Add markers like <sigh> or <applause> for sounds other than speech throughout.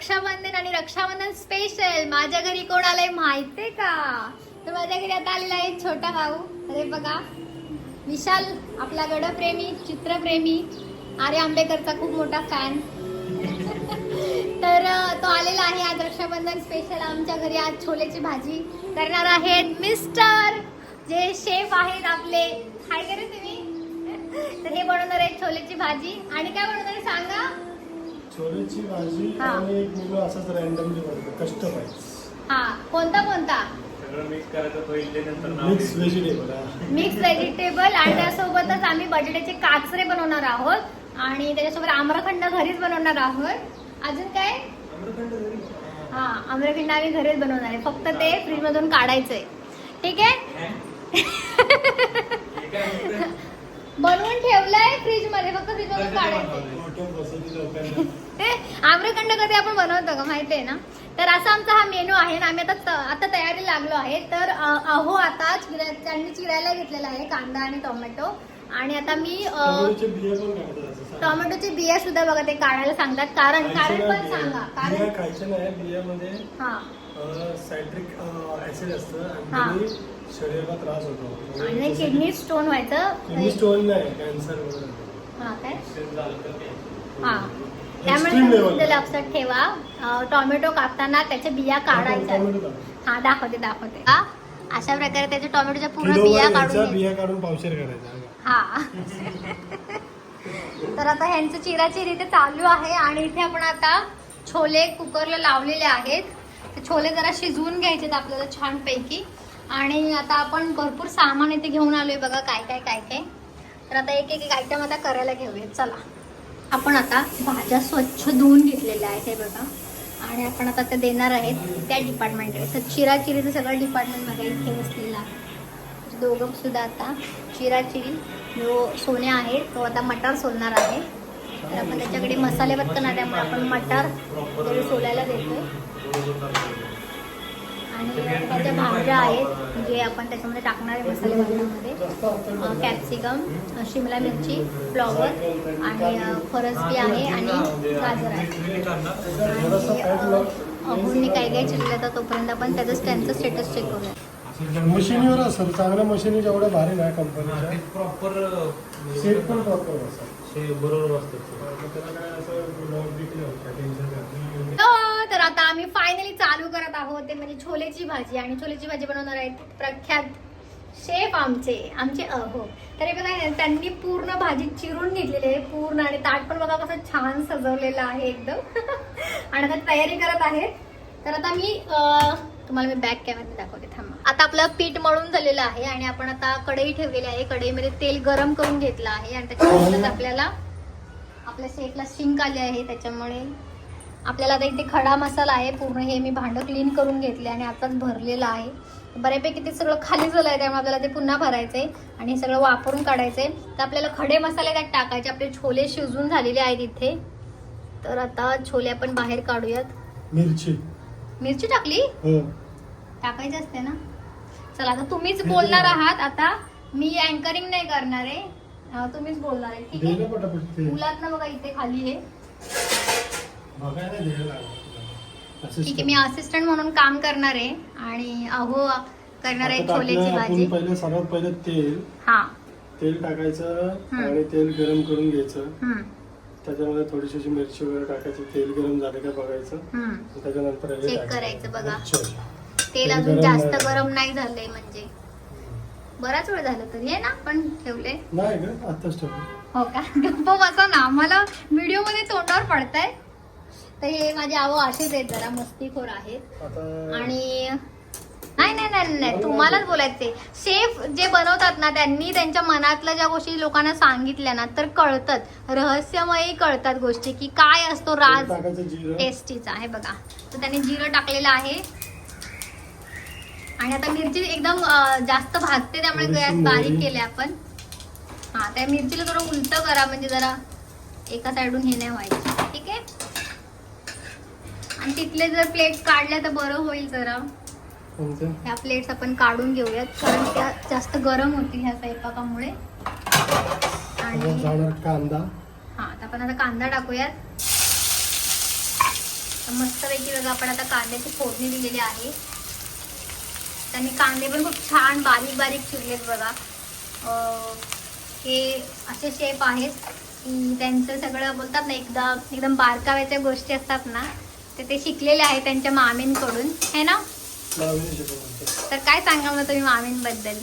रक्षाबंधन आणि रक्षाबंधन स्पेशल माझ्या घरी कोण आलंय माहितीये का? तर माझ्या घरी आता आलेला आहे छोटा भाऊ. अरे बघा. विशाल आपला गडप्रेमी चित्रप्रेमी. आर्य आंबेकरचा खूप मोठा फॅन <laughs> तर तो आलेला आहे आज रक्षाबंधन स्पेशल आमच्या घरी आज छोलेची भाजी करणार आहेत मिस्टर जे शेफ आहेत आपले. हाय करे तुम्ही? <laughs> तर हे बनवणार आहेत छोलेची भाजी. आणि काय बनवणार आहे सांगा? छोलेची भाजी हा. आणि एक मेनू असाच रॅन्डमली बनवतो कस्टमाइज हा कोणता कोणता? सगळं मिक्स करायचं तो इडली नंतर नाव मिक्स व्हेजिटेबल मिक्स व्हेजिटेबल आणि त्यासोबतच आम्ही बटाट्याचे काचरे बनवणार आहोत. आणि त्याच्यासोबत आम्रखंड घरीच बनवणार आहोत. अजून काय? हा आम्रखंड आम्ही घरीच बनवणार आहे. फक्त ते फ्रीज मधून काढायचंय. ठीक आहे? <laughs> बनवून ठेवलंय फ्रीजमध्ये फक्त फ्रीज मधून काढायचंय. लोकांना. ते आम्रखंड कधी आपण बनवतो का माहिती आहे ना? तर असा आमचा हा मेनू आहे आणि आम्ही आता आता तयारी लागलो आहे. तर अहो आता चिरा त्यांनी चिरायला घेतलेला आहे कांदा आणि टोमॅटो. आणि आता मी टोमॅटोचे बिया सुद्धा बघा ते काढायला सांगतात. कारण कारण पण. सांगा कारण खायचे नाही बियामध्ये हा. सायट्रिक ऍसिड असतं हा. आणि शरीराला त्रास होतो. आणि किडनी स्टोन व्हायचं. किडनी स्टोन नाही कॅन्सर वगैरे. हा काय? हा. त्यामुळे Extreme तुम्ही level. ते लक्षात ठेवा. अ, टोमॅटो कापताना त्याच्या बिया काढायच्या. हा दाखवते दाखवते. हा अशा प्रकारे त्याच्या टोमॅटोच्या पूर्ण बिया काढून घ्यायच्या. बिया काढून पावशेर करायचा हा. तर आता ह्यांचं चिराचिरी इथे चालू आहे आणि इथे आपण आता छोले कुकरला लावलेले आहेत. ते छोले जरा शिजवून घ्यायचे आपल्याला छानपैकी. आणि आता आपण भरपूर सामान इथे घेऊन आलोय बघा काय काय काय काय. तर आता एक एक आयटम आता करायला घेऊयात. चला. आपण आता भाज्या स्वच्छ धुवून घेतलेल्या आहेत हे बघा. आणि आपण आता ते देणार आहेत त्या डिपार्टमेंटकडे तर चिराचिरीचं सगळं डिपार्टमेंटमध्ये इथे बसलेलं आहे दोघं सुद्धा आता चिराचिरी जो सोन्या आहे तो आता मटार सोलणार आहे. तर आपण त्याच्याकडे मसाले पत्कन आहे त्यामुळे आपण मटार वगैरे सोलायला देतो आणि त्याच्या भाज्या आहेत जे आपण त्याच्यामध्ये टाकणार आहे मसाले भाज्यामध्ये. कॅप्सिकम शिमला मिरची फ्लॉवर आणि फरसबी आहे आणि गाजर आहे. आणि अ, काही काय काय चिरलं तर तोपर्यंत आपण त्याचं त्यांचं स्टेटस चेक करूया. मशिनीवर असं चांगल्या मशिनी जेवढ्या भारी नाही कंपनीच्या प्रॉपर सेट पण प्रॉपर. हो, तर आता आम्ही फायनली चालू करत आहोत. ते म्हणजे छोलेची भाजी आणि छोलेची भाजी बनवणार आहेत प्रख्यात शेफ आमचे आमचे अहो तर हे बघा त्यांनी पूर्ण भाजी चिरून घेतलेली आहे पूर्ण. आणि ताट पण बघा कसं छान सजवलेलं आहे एकदम. <laughs> आणि आता तयारी करत आहेत. तर आता मी तुम्हाला मी बॅक कॅमेरा दाखवते. थांबा. आता आपलं पीठ मळून झालेलं आहे आणि आपण आता कढई ठेवलेली आहे. कढईमध्ये तेल गरम करून घेतलं आहे आणि त्याच्यानंतर आपल्याला आपल्या शेफला शिंक आली आहे. त्याच्यामुळे आपल्याला आता इथे खडा मसाला आहे. पूर्ण हे मी भांडं क्लीन करून घेतले आणि आताच भरलेलं आहे. बऱ्यापैकी ते सगळं खाली झालं आहे त्यामुळे आपल्याला ते पुन्हा भरायचंय आणि हे सगळं वापरून काढायचंय. तर आपल्याला खडे मसाले त्यात टाकायचे. आपले छोले शिजून झालेले आहेत इथे. तर आता छोले आपण बाहेर काढूयात. मिरची. मिरची टाकली? हो. टाकायची असते ना? चला आता तुम्हीच बोलणार आहात. आता मी अँकरिंग नाही करणार आहे. तुम्हीच बोलणार आहे. ठीक आहे. मुलात ना बघा इथे खाली आहे. ठीक आहे मी असिस्टंट म्हणून काम करणार आहे. आणि अहो करणार आहे छोलेची भाजी. पहिलं सर्वात पहिलं तेल. हा. तेल टाकायचं. आणि तेल गरम करून घ्यायचं. त्याच्यामध्ये थोडीशी अशी मिरची वगैरे टाकायची. तेल गरम झालं का बघायचं. त्याच्यानंतर चेक. करायचं बघा. तेल अजून जास्त. गरम नाही झालंय म्हणजे. बराच वेळ झाला तरी आहे ना पण ठेवले. हो का? गप्प बसा ना मला व्हिडिओमध्ये तोंडावर पडताय. तर हे माझे आहो असेच आहेत जरा मस्तीखोर आहेत. आणि नाही नाही नाही नाही तुम्हालाच बोलायचंय शेफ जे बनवतात ना त्यांनी त्यांच्या मनातल्या ज्या गोष्टी लोकांना सांगितल्या ना तर कळतात. रहस्यमयी कळतात गोष्टी की काय असतो राज टेस्टीचा. आहे बघा. तर त्याने जिरं टाकलेलं आहे. आणि आता मिरची एकदम जास्त भाजते त्यामुळे गॅस बारीक. केले आपण. हा त्या मिरचीला थोडं उलट करा म्हणजे जरा एका साईडून हे नाही व्हायचं. ठीक आहे? आणि तिथले जर प्लेट काढल्या तर बरं होईल जरा? ह्या प्लेट्स आपण काढून घेऊयात कारण त्या जास्त गरम होतील ह्या स्वयंपाकामुळे. आणि कांदा. हा आपण आता कांदा टाकूयात. मस्तपैकी बघा आपण आता कांद्याची फोडणी दिलेली आहे. त्यांनी कांदे पण खूप छान बारीक बारीक चिरलेत बघा. हे असे शेप आहेत की त्यांचं सगळं बोलतात ना एकदा एकदम बारकाव्याच्या गोष्टी असतात ना ते ते शिकलेले आहेत त्यांच्या मामींकडून. है ना? तर काय सांगाल मग तुम्ही मामींबद्दल.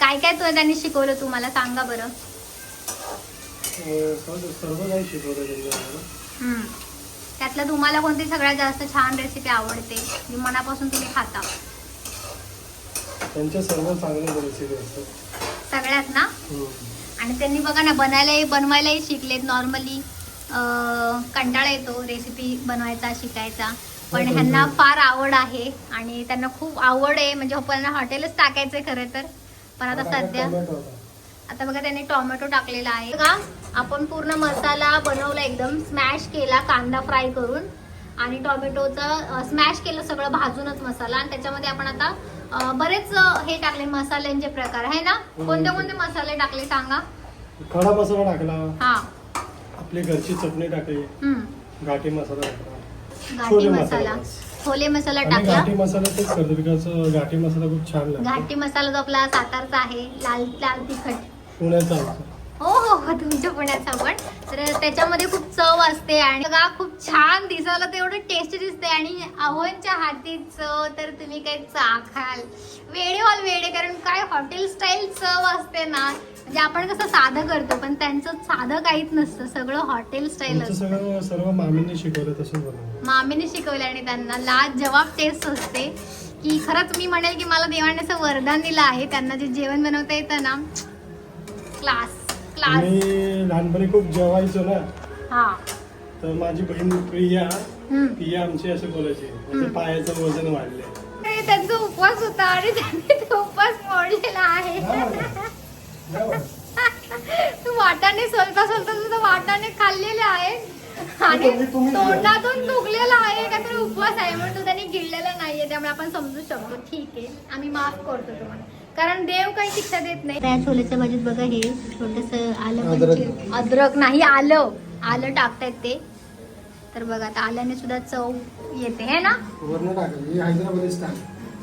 काय काय तुला त्यांनी शिकवलं तुम्हाला सांगा बरं. सर्व काही शिकवलं. त्यातलं तुम्हाला कोणती सगळ्यात जास्त छान रेसिपी आवडते? जी मनापासून तुम्ही खाता. त्यांच्या सर्व चांगल्या रेसिपी असतात. सगळ्यात ना. आणि त्यांनी बघा ना बनायलाही बनवायलाही शिकलेत नॉर्मली कंटाळा येतो रेसिपी बनवायचा शिकायचा. पण ह्यांना. फार आवड आहे आणि त्यांना खूप आवड आहे. म्हणजे त्यांना हॉटेलच टाकायचंय खरं तर. पण आता सध्या. आता बघा त्यांनी टोमॅटो टाकलेला आहे. का आपण पूर्ण मसाला बनवला एकदम स्मॅश केला कांदा फ्राय करून. आणि टोमॅटोचं स्मॅश केलं सगळं भाजूनच मसाला. आणि त्याच्यामध्ये आपण आता बरेच हे टाकले मसाल्यांचे प्रकार. आहे ना? कोणते कोणते मसाले टाकले सांगा? खडा मसाला टाकला. हा. आपली घरची चटणी टाकली. घाटी मसाला टाकला. घाटी मसाला. छोले मसाला टाकला. घाटी मसाला घाटी मसाला खूप छान घाटी मसाला जो आपला सातारचा आहे लाल लाल तिखट. पुण्याचा. हो हो हो तुमच्या पुण्याचा पण. तर त्याच्यामध्ये खूप चव असते आणि बघा खूप छान दिसायला तर एवढं टेस्टी दिसते आणि अहोंच्या हाती चव तर तुम्ही काय चाखाल वेडे व्हाल वेडे कारण काय हॉटेल स्टाईल चव असते ना. म्हणजे आपण कसं साधं करतो पण त्यांचं साधं काहीच नसतं. सगळं हॉटेल स्टाईल असतं. सगळं सर्व मामींनी शिकवलं बनवलं मामीने शिकवले आणि त्यांना लाज जवाब टेस्ट असते. की खरंच मी म्हणेल की मला देवाने असं वरदान दिलं आहे. त्यांना जे जेवण बनवता येतं ना क्लास क्लास. मी लहानपणी खूप जेवायचो ना. हा. तर माझी बहीण प्रिया. प्रिया आमची असं बोलायची. म्हणजे पायाचं वजन वाढले ते त्यांचा उपवास होता आणि त्यांनी तो उपवास मोडलेला आहे. तू वाटाणे सोलता सोलता सुद्धा वाटाणे खाल्लेले आहे आणि तोंडातून दुखलेला आहे. का तरी उपवास आहे म्हणून तो त्यांनी गिळलेला नाहीये. त्यामुळे आपण समजू शकतो. ठीक आहे. आम्ही माफ करतो तुम्हाला. कारण देव काही शिक्षा देत नाही. त्या छोल्याच्या भाजीत बघा हे छोटस आलं अद्रक. नाही आलं. आलं टाकतायत ते. तर बघा आता आल्याने सुद्धा चव येते है ना? ही हैदराबादी स्टाईल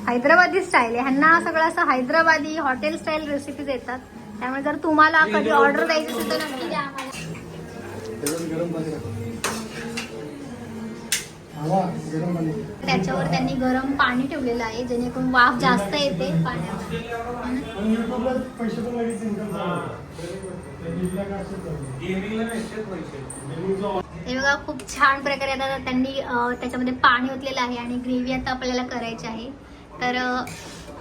हैदराबादी स्टाईल आहे. ह्यांना सगळं असं हैदराबादी हॉटेल स्टाईल रेसिपीज येतात. त्यामुळे जर तुम्हाला कधी ऑर्डर द्यायची असेल तर नक्की द्या आम्हाला. त्याच्यावर त्यांनी गरम पाणी ठेवलेलं आहे जेणेकरून वाफ जास्त येते पाण्यावर. हे बघा खूप छान प्रकारे आता त्यांनी त्याच्यामध्ये पाणी ओतलेलं आहे आणि ग्रेव्ही आता आपल्याला करायची आहे. तर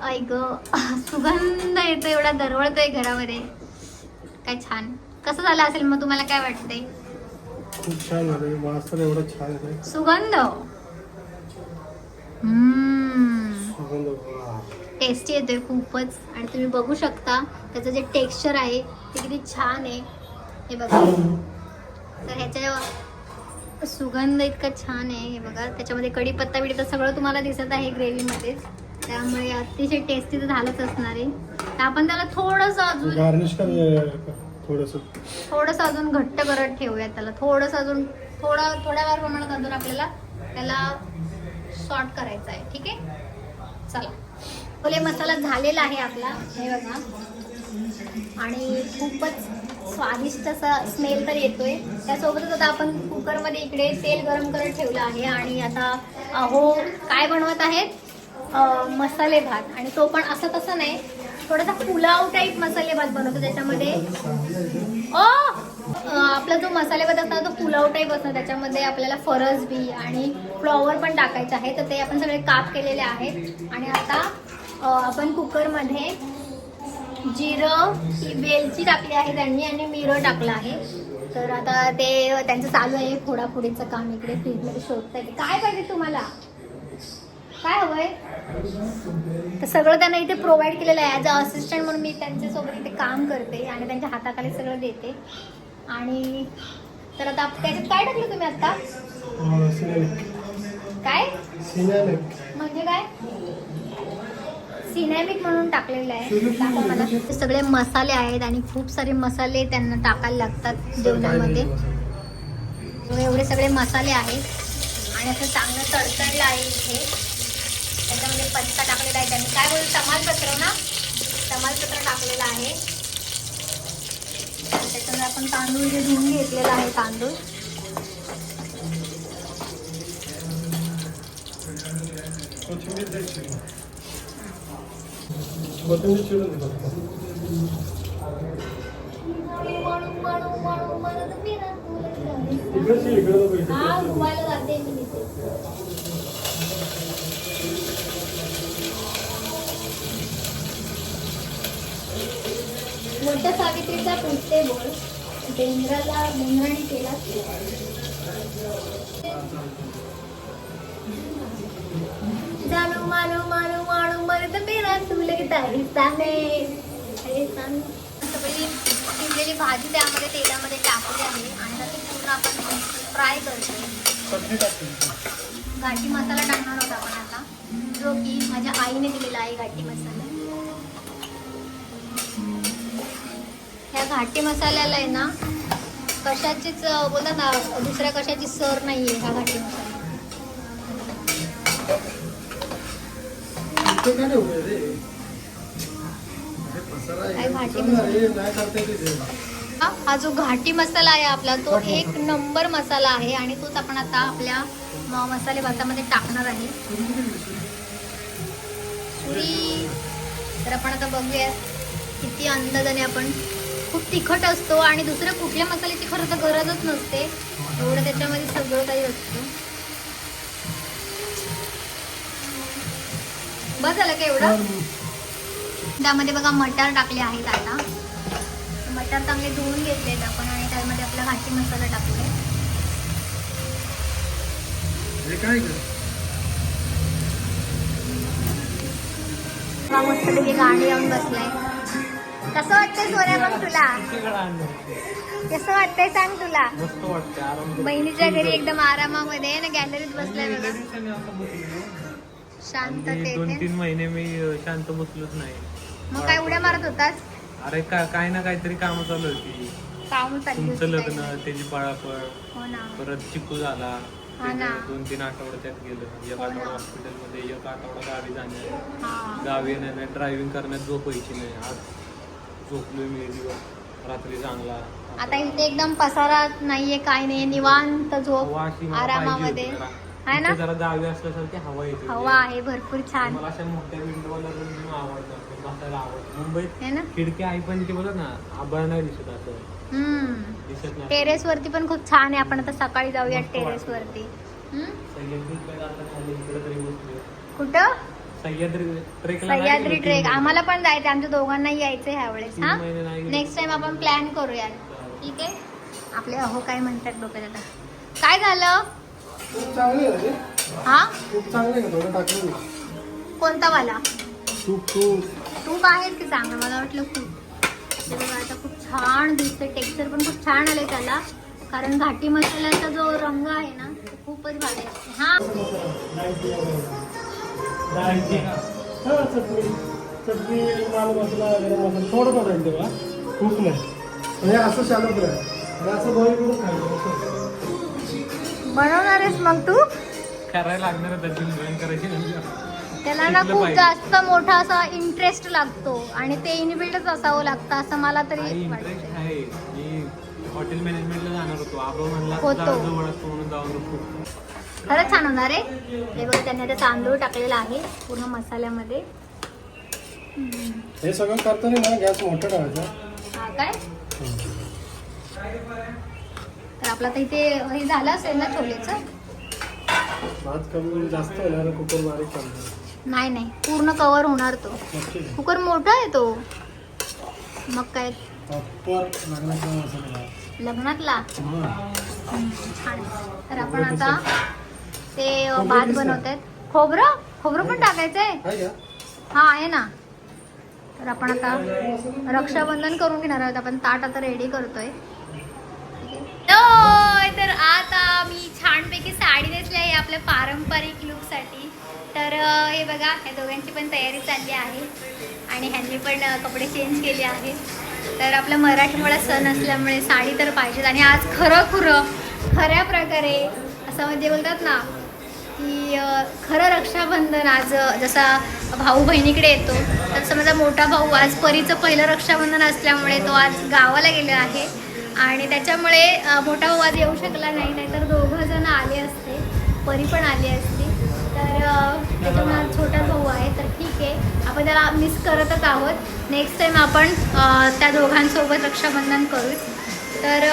ऐक <laughs> सुगंध येतो एवढा दरवळतोय घरामध्ये. काय छान. कसं झालं असेल मग तुम्हाला काय वाटतंय? खूप छान झालं वास तर एवढा छान येतोय सुगंध. सुगंध वा. टेस्टी येतोय खूपच. आणि तुम्ही बघू शकता त्याचं जे टेक्स्चर आहे ते किती छान आहे. हे बघा. तर ह्याच्या सुगंध इतका छान आहे. हे बघा त्याच्यामध्ये कढीपत्ता बिडीपत्ता सगळं तुम्हाला दिसत आहे ग्रेव्हीमध्येच त्यामुळे अतिशय टेस्टी तर झालंच असणार आहे. तर आपण त्याला थोडंसं अजून गार्निश कर थोडस. थोडंसं अजून घट्ट करत ठेवूया त्याला. थोडंसं अजून थोडा थोड्या वेळ प्रमाणात अजून आपल्याला त्याला सॉर्ट करायचं आहे. ठीक आहे? चला. छोले मसाला झालेला आहे आपला. हे बघा. आणि खूपच स्वादिष्ट असा स्मेल तर येतोय. त्यासोबतच आता आपण कुकरमध्ये इकडे तेल गरम करत ठेवलं आहे. आणि आता अहो काय बनवत आहेत? मसाले भात. आणि तो पण असं तसं नाही. थोडासा पुलाव टाईप मसालेभात बनवतो त्याच्यामध्ये. ओ! आपला जो मसालेभात असणार असतो तो पुलाव टाईप असतो. त्याच्यामध्ये आपल्याला फरसबी आणि फ्लॉवर पण टाकायचं आहे. तर ते आपण सगळे काप केलेले आहेत. आणि आता आपण कुकरमध्ये जिरं ही वेलची टाकली आहे त्यांनी आणि मिरं टाकलं आहे. तर आता ते त्यांचं चालू आहे. फोडाफोडीचं काम इकडे फ्रीजमध्ये शोधता येते काय पाहिजे तुम्हाला? काय हवंय? तर सगळं त्यांना इथे प्रोव्हाइड केलेलं आहे. ॲज अ असिस्टंट म्हणून मी त्यांच्यासोबत इथे काम करते आणि त्यांच्या हाताखाली सगळं देते. आणि तर आता त्याच्यात काय टाकलं तुम्ही आता? काय? म्हणजे काय? सिनेमिक म्हणून टाकलेलं आहे. दाखव मला. सगळे मसाले आहेत आणि खूप सारे मसाले त्यांना टाकायला लागतात जेवणामध्ये. एवढे सगळे मसाले आहेत. आणि असं चांगलं तडतडलं आहे इथे. त्याच्यामध्ये पत्ता टाकलेला आहे. त्यांनी काय बोलू तमालपत्र ना? तमालपत्र टाकलेलं आहे. त्याच्यामध्ये आपण तांदूळ जे धुवून घेतलेला आहे तांदूळ. कोथिंबीर दे चिरून. कोथिंबीर चिरून दे फक्त. इकडे चिर, इकडे नको इथे. हा मोठ्या सावित्रीचा पुसते बोल. बेंद्राला बेंद्राने केला जानू मानू मानू मानू मरद मेरा तुले तारिस्ताने सगळी शिजलेली भाजी त्यामध्ये तेलामध्ये टाकली आहे आणि आता ती पूर्ण आपण फ्राय करतो. घाटी मसाला टाकणार आहोत आपण आता. जो की माझ्या आईने दिलेला आहे घाटी मसाला. ह्या घाटी मसाल्याला आहे ना कशाचीच बोलतात ना दुसऱ्या कशाची सर नाही आहे हा घाटी मसाला घाटी हा हा जो घाटी मसाला आहे आपला तो एक नंबर मसाला आहे आणि तोच आपण आता आपल्या म- मसाले भातामध्ये टाकणार आहे. सुरी. तर आपण आता बघूया किती अंदाजाने आपण खूप तिखट असतो आणि दुसऱ्या कुठल्या मसाल्याची खरं तर गरजच नसते. एवढं त्याच्यामध्ये सगळं काही असतं. बस झालं का एवढं? त्यामध्ये बघा मटार टाकले आहेत आता. मटार चांगले धुवून घेतलेत आपण आणि त्यामध्ये आपला घाटी मसाला टाकले? हा मस्तपैकी गाणी येऊन बसलाय. कसं वाटतंय सोन्या मग तुला? कसं वाटतंय सांग तुला? बहिणीच्या घरी एकदम आरामामध्ये ना गॅलरीत बसलाय शांततेत दोन. तीन महिने मी शांत बसलोच नाही. मग काय उड्या मारत होतास? अरे का काय ना काहीतरी कामं चालू होती. काम तुमचं लग्न. त्याची पळापळ हो परत चिकू झाला. दोन तीन आठवडे त्यात गेलं. एक हो. आठवडा हॉस्पिटलमध्ये एक आठवडा गावी जाण्यात. हा. गावी येण्याने ड्रायव्हिंग करण्यात झोपायची नाही आज झोपलोय मी दिवस. रात्री चांगला आता इथे एकदम पसारा नाहीये काय नाही निवांत झोप हवा अशी मला आरामामध्ये पाहिजे होती आहे जरा. ना? इथे जरा गावी असल्यासारखी हवा येते. हवा आहे भरपूर छान. मला अशा मोठ्या विंडोला रूम आवडतात. बसायला आवडतं. मुंबईत आहे ना? खिडकी आहे पण ते बोलत ना आभाळ नाही दिसत असं. हम्म. दिसत नाही. टेरेस वरती पण खूप छान आहे. आपण आता सकाळी जाऊया टेरेस वरती हम्म? इकडे तरी कुठं? सह्याद्री ट्रेक. आम्हाला पण जायचं आमच्या दोघांनाही यायचं ह्या वेळेस तीन हा. नेक्स्ट टाइम आपण प्लॅन करूया ठीक आहे? आपले अहो काय म्हणतात बघत आता काय झालं? खूप चांगली आहे रे. हा? खूप चांगली आहे थोडं टाकलं मी. कोणता वाला? तूप तूप. तूप आहे की चांगलं मला वाटलं खूप हे बघा आता खूप छान दिसतं टेक्स्चर पण खूप छान आलंय त्याला. कारण घाटी मसाल्याचा जो रंग आहे ना तो खूपच भारी असतो हा? हा, चटणी चटणी माल मसाला गरम मसाला थोडं थोडं आहे तेव्हा खूप नाही म्हणजे असं शालो फ्राय आणि असं बॉईल करून खायचं असं. बनवणार आहेस मग तू? करायला लागणार आहे त्याची जॉईन करायची म्हणजे. त्याला ना खूप. जास्त मोठा असा इंटरेस्ट लागतो आणि ते इनबिल्डच असावं लागतं असं मला तरी हॉटेल मॅनेजमेंटला जाणार होतो. आबा म्हणला जवळ असतो म्हणून जाऊ नको खरंच छान होणार आहे. हे बघा त्यांनी आता तांदूळ टाकलेला आहे पूर्ण मसाल्यामध्ये. हे सगळं करताना ना गॅस मोठा ठेवायचा. हा काय? तर आपला तर इथे हे झालं असेल ना छोलेचं? भात कमी जास्त होणार कुकर बारीक करणार नाही नाही. पूर्ण कव्हर होणार तो. नक्की. कुकर मोठा आहे तो. मग काय? प्रॉपर लग्नाचा मसाला. लग्नातला? हा. छान. तर आपण आता ते भात बनवत आहेत खोबरं? खोबरं पण टाकायचं आहे आहे का? हा आहे ना. तर आपण आता रक्षाबंधन करून घेणार आहोत. आपण ताट आता रेडी करतोय. तर आता मी छानपैकी साडी नेसली आहे आपल्या पारंपरिक लुकसाठी तर हे बघा ह्या दोघांची पण तयारी चालली आहे. आणि ह्यांनी पण कपडे चेंज केले आहेत. तर आपला मराठीवाडा सण असल्यामुळे साडी तर पाहिजेच. आणि आज खरं खुरं खऱ्या प्रकारे असं म्हणजे बोलतात ना की खरं रक्षाबंधन आज जसा भाऊ बहिणीकडे येतो तसं माझा मोठा भाऊ आज परीचं पहिलं रक्षाबंधन असल्यामुळे तो आज गावाला गेला आहे. आणि त्याच्यामुळे मोठा भाऊ आज येऊ शकला नाही नाहीतर दोघं जण आले असते परी पण आली असती. तर अं, त्याच्यामुळे छोटा भाऊ आहे तर ठीक आहे. आपण त्याला मिस करतच आहोत. नेक्स्ट टाईम आपण त्या दोघांसोबत रक्षाबंधन करू तर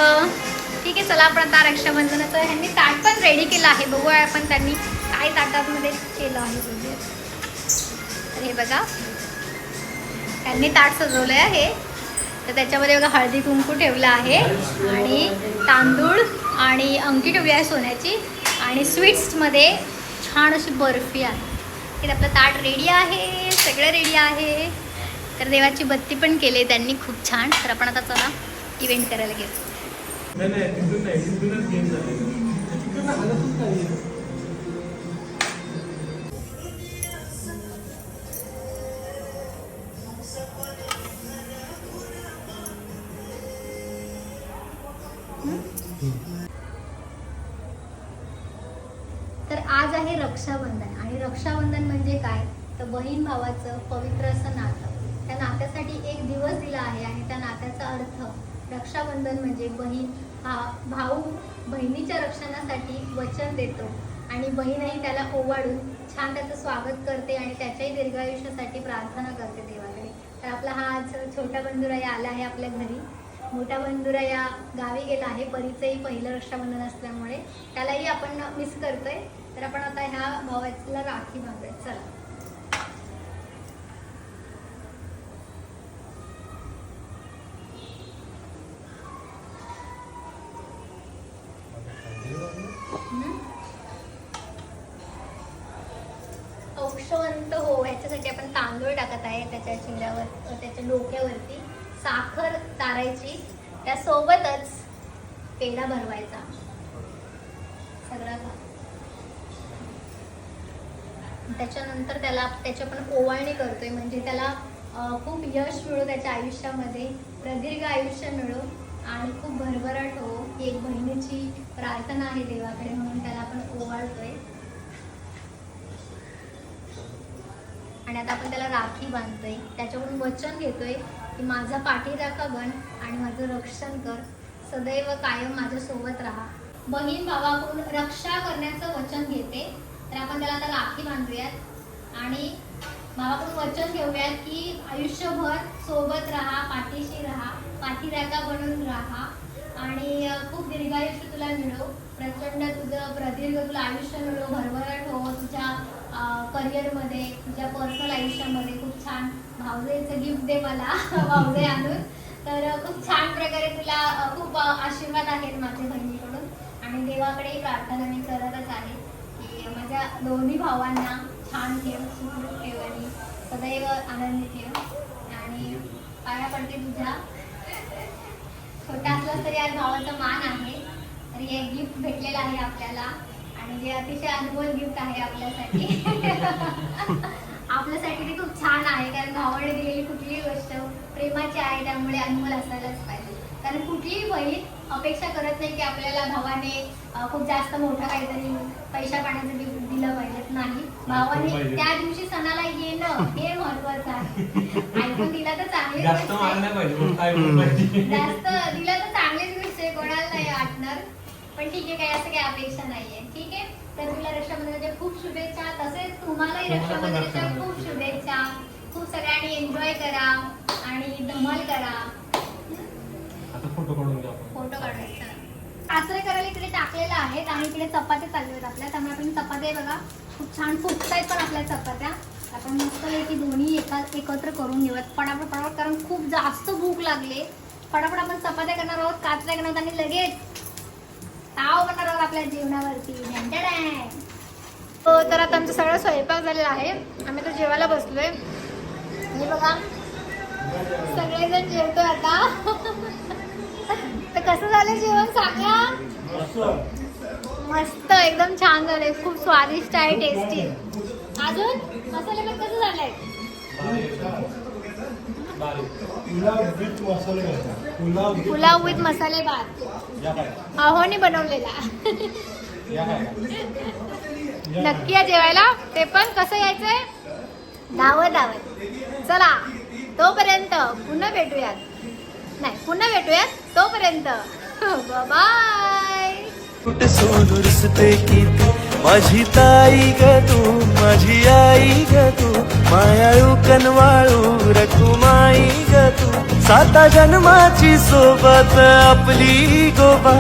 ठीक आहे चला आपण आता रक्षाबंधनाचं ह्यांनी ताट पण रेडी केलं आहे. बघूया आपण त्यांनी काय ताटामध्ये केलं आहे बघूया. तर हे बघा. त्यांनी ताट सजवलं आहे तर त्याच्यामध्ये बघा हळदी कुंकू ठेवलं आहे. आणि तांदूळ आणि अंगठी ठेवली आहे सोन्याची. आणि स्वीट्समध्ये छान अशी बर्फी आहे. तर आपलं ताट रेडी आहे. सगळं रेडी आहे. तर देवाची बत्ती पण केली त्यांनी. खूप छान. तर आपण आता चला इव्हेंट करायला गेलो. नाही नाही तिथून नाही तिथूनच गेम झाले. तर आज आहे रक्षाबंधन. आणि रक्षाबंधन म्हणजे काय? तर बहीण भावाचं पवित्र असं नातं. त्या नात्यासाठी एक दिवस दिला आहे आणि त्या नात्याचा अर्थ रक्षाबंधन म्हणजे बहीण. हा भाऊ बहिणीच्या रक्षणासाठी वचन देतो. आणि बहीणही त्याला ओवाळून छान त्याचं स्वागत करते आणि त्याच्याही दीर्घायुष्यासाठी प्रार्थना करते देवाकडे. तर आपला हा आज छोटा बंधुराया आला आहे आपल्या घरी. मोठा बंधुराया गावी गेला आहे. परीचंही पहिलं रक्षाबंधन असल्यामुळे त्यालाही आपण मिस करतोय. तर आपण आता ह्या भावाला राखी बांधूया चला हम्म? औक्षवंत हो ह्याच्यासाठी आपण तांदूळ टाकत आहे त्याच्या शिंगावर त्याच्या डोक्यावरती. साखर चारायची त्यासोबतच पेढा भरवायचा. सगळा त्याच्यानंतर त्याला त्याची आपण ओवाळणी करतोय. म्हणजे त्याला खूप यश मिळो त्याच्या आयुष्यामध्ये प्रदीर्घ आयुष्य मिळो आणि खूप भरभराट हो. ही एक बहिणीची प्रार्थना आहे देवाकडे म्हणून त्याला आपण ओवाळतोय. आणि आता आपण त्याला राखी बांधतोय. त्याच्याकडून वचन घेतोय की माझा पाठीराखा बन आणि माझं रक्षण कर. सदैव कायम माझ्यासोबत राहा. बहीण भावाकडून रक्षा करण्याचं वचन घेते. तर आपण त्याला आता राखी बांधूयात. आणि भावाकडून वचन घेऊयात की आयुष्यभर सोबत राहा पाठीशी राहा पाठीराखा बनून राहा. आणि खूप दीर्घायुष्य तुला मिळो. प्रचंड तुझं प्रदीर्घ तुला आयुष्य मिळो. भरभराट हो तुझ्या करिअरमध्ये तुझ्या पर्सनल आयुष्यामध्ये खूप छान भावजेचं गिफ्ट दे मला <laughs> भावजे आणून. तर खूप छान प्रकारे तुला खूप आशीर्वाद आहेत माझ्या बहिणीकडून. आणि देवाकडे प्रार्थना मी करतच आहे की माझ्या दोन्ही भावांना छान ठेव सुखरूप ठेव आणि सदैव आनंदी ठेव. आणि पाया पडते तुझ्या. छोटा असला तरी आज भावाचा मान आहे. तरी हे गिफ्ट भेटलेलं आहे आपल्याला. आणि जे अतिशय अनमोल गिफ्ट आहे आपल्यासाठी. <laughs> आपल्यासाठी ते खूप छान आहे कारण भावाने दिलेली कुठलीही गोष्ट प्रेमाची आहे त्यामुळे अनमोल असायलाच पाहिजे. कारण कुठलीही बहीण अपेक्षा करत नाही की आपल्याला भावाने खूप जास्त मोठं काहीतरी पैशा पाण्याचं गिफ्ट दिलं पाहिजे. नाही. भावाने. त्या दिवशी सणाला येणं हे महत्वाचं आहे. ऐकून दिला तर चांगली जास्त दिलं तर चांगलीच गोष्ट आहे कोणाला नाही वाटणार. पण ठीक आहे काही असं काही अपेक्षा नाहीये. ठीक आहे? तर तुला रक्षाबंधनाच्या खूप शुभेच्छा तसेच तुम्हालाही रक्षाबंधनाच्या खूप शुभेच्छा. खूप सगळ्यांनी एन्जॉय करा आणि धमाल करा. आता फोटो काढून घ्या फोटो काढायचा आचरे करायला इकडे टाकलेलं आहेत आणि इकडे चपात्या चालू आहेत आपल्या. त्यामुळे आपण चपात्या बघा खूप छान फुगतायत पण आपल्या चपात्या. आपण मस्तपैकी दोन्ही एका एकत्र करून घेऊयात. पटापट पटापट कारण खूप जास्त भूक लागले. पटापट आपण चपात्या करणार आहोत काचऱ्या करणार आहोत आणि लगेच ताव करणार आहोत आपल्या जेवणावरती डॅन-डॅन. हो तर आता आमचा सगळा स्वयंपाक झालेला आहे. आम्ही तर जेवायला बसलोय. हे बघा. सगळेजण जेवतो आता. तर कसं झालं जेवण सांगा? मस्त एकदम छान झालंय. खूप स्वादिष्ट आहे टेस्टी अजून? मसाले भात कसं झालंय? पुलाव विथ मसाले पुलाव पुलाव विथ मसाले भात. अहोनी बनवलेला. नक्की या जेवायला. ते पण कसं यायचंय? धावत धावत. चला तोपर्यंत पुन्हा भेटूयात. नाही पुन्हा भेटूयात तोपर्यंत. <laughs> बाय कुठे सोनू रुसते की तू? माझी ताई ग तू माझी आई ग तू मायाळू कनवाळू रकुमाई ग तू. साता जन्माची सोबत आपली गोबा